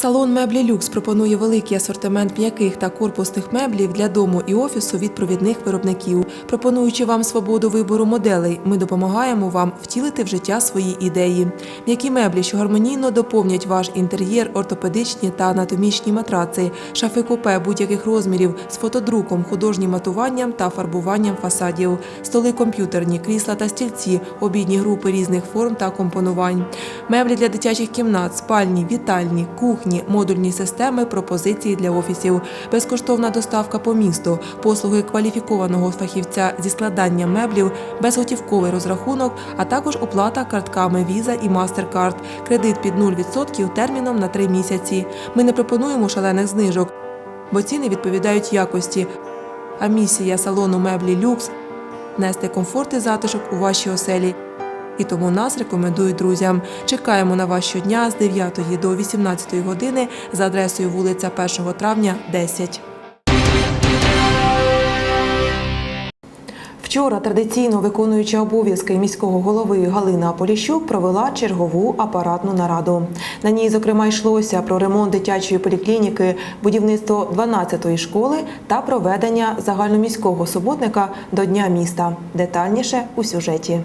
Салон меблі Люкс пропонує великий асортимент м'яких та корпусних меблів для дому і офісу від провідних виробників. Пропонуючи вам свободу вибору моделей, ми допомагаємо вам втілити в життя свої ідеї. М'які меблі, що гармонійно доповнять ваш інтер'єр, ортопедичні та анатомічні матраци, шафи купе будь-яких розмірів з фотодруком, художнім матуванням та фарбуванням фасадів, столи комп'ютерні, крісла та стільці, обідні групи різних форм та компонувань, меблі для дитячих кімнат, спальні, вітальні, кухні, модульні системи, пропозиції для офісів, безкоштовна доставка по місту, послуги кваліфікованого фахівця зі складання меблів, безготівковий розрахунок, а також оплата картками Visa і MasterCard, кредит під 0% терміном на 3 місяці. Ми не пропонуємо шалених знижок, бо ціни відповідають якості. А місія салону меблі Люкс нести комфорт і затишок у вашій оселі. І тому нас рекомендують друзям. Чекаємо на вас щодня з 9 до 18 години за адресою вулиця 1 травня, 10. Вчора традиційно виконуюча обов'язки міського голови Галина Поліщук провела чергову апаратну нараду. На ній, зокрема, йшлося про ремонт дитячої поліклініки, будівництво 12-ї школи та проведення загальноміського суботника до Дня міста. Детальніше у сюжеті.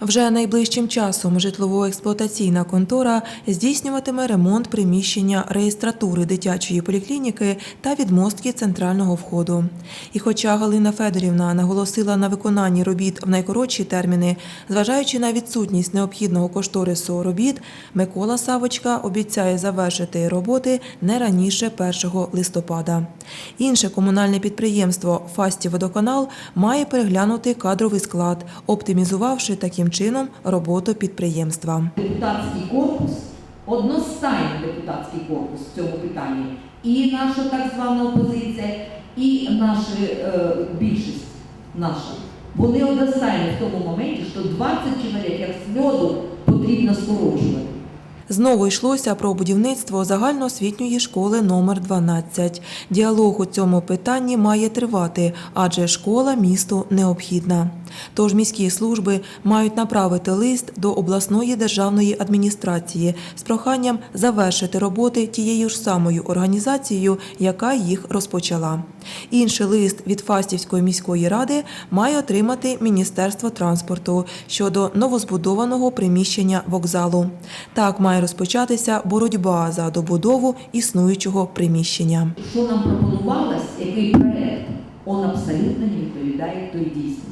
Вже найближчим часом житлово-експлуатаційна контора здійснюватиме ремонт приміщення реєстратури дитячої поліклініки та відмостки центрального входу. І хоча Галина Федорівна наголосила на виконанні робіт в найкоротші терміни, зважаючи на відсутність необхідного кошторису робіт, Микола Савочка обіцяє завершити роботи не раніше 1 листопада. Інше комунальне підприємство Фасті Водоканал має переглянути кадровий склад, оптимізувавши таким чином роботу підприємства. депутатський корпус, одностайний депутатський корпус в цьому питанні, і наша так звана опозиція, і наша е, більшість наша. Вони одностайні в тому моменті, що 20 чоловік, як з льоду, потрібно скорочувати. Знову йшлося про будівництво загальноосвітньої школи номер 12. Діалог у цьому питанні має тривати, адже школа місту необхідна. Тож міські служби мають направити лист до обласної державної адміністрації з проханням завершити роботи тією ж самою організацією, яка їх розпочала. Інший лист від Фастівської міської ради має отримати Міністерство транспорту щодо новозбудованого приміщення вокзалу. Так має розпочатися боротьба за добудову існуючого приміщення. Що нам пропонувалось, який проект, він абсолютно не відповідає той дійсності.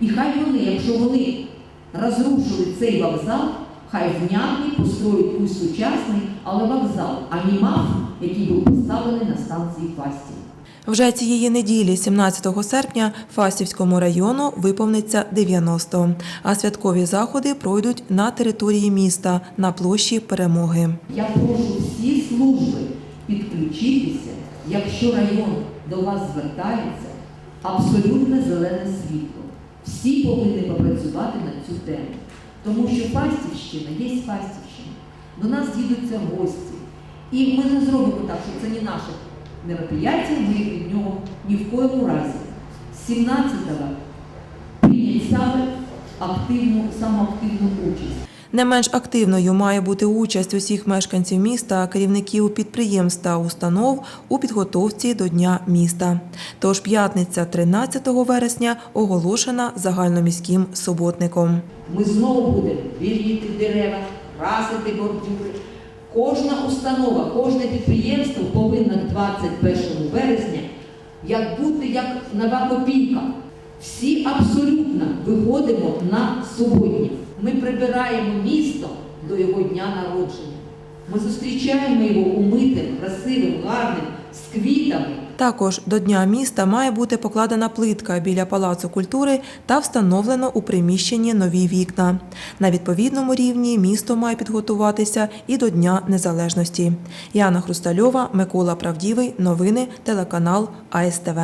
І хай вони, якщо вони розрушили цей вокзал, хай внятний построють пусть сучасний, але вокзал, а не МАФ, який був поставлений на станції Фасті. Вже цієї неділі, 17 серпня, Фастівському району виповниться 90, а святкові заходи пройдуть на території міста на площі Перемоги. Я прошу всі служби підключитися, якщо район до вас звертається, абсолютно зелене світло. Всі повинні попрацювати на цю тему. Тому що Фастівщина є Фастівщина. До нас їдуться гості. І ми не зробимо так, що це не наше мероприятие, ми від нього ні в коєму разі. З 17-го прийняти саме активну, самоактивну участь. Не менш активною має бути участь усіх мешканців міста, керівників підприємств та установ у підготовці до Дня міста. Тож п'ятниця 13 вересня оголошена загальноміським суботником. Ми знову будемо вільніти дерева, красити бордюри. Кожна установа, кожне підприємство повинно 21 вересня як бути як нова копійка. Всі абсолютно виходимо на суботник. Ми прибираємо місто до його дня народження. Ми зустрічаємо його умитим, красивим, гарним, з квітами. Також до Дня міста має бути покладена плитка біля Палацу культури та встановлено у приміщенні нові вікна. На відповідному рівні місто має підготуватися і до Дня Незалежності. Яна Хрустальова, Микола Правдівий. Новини телеканал АСТВ.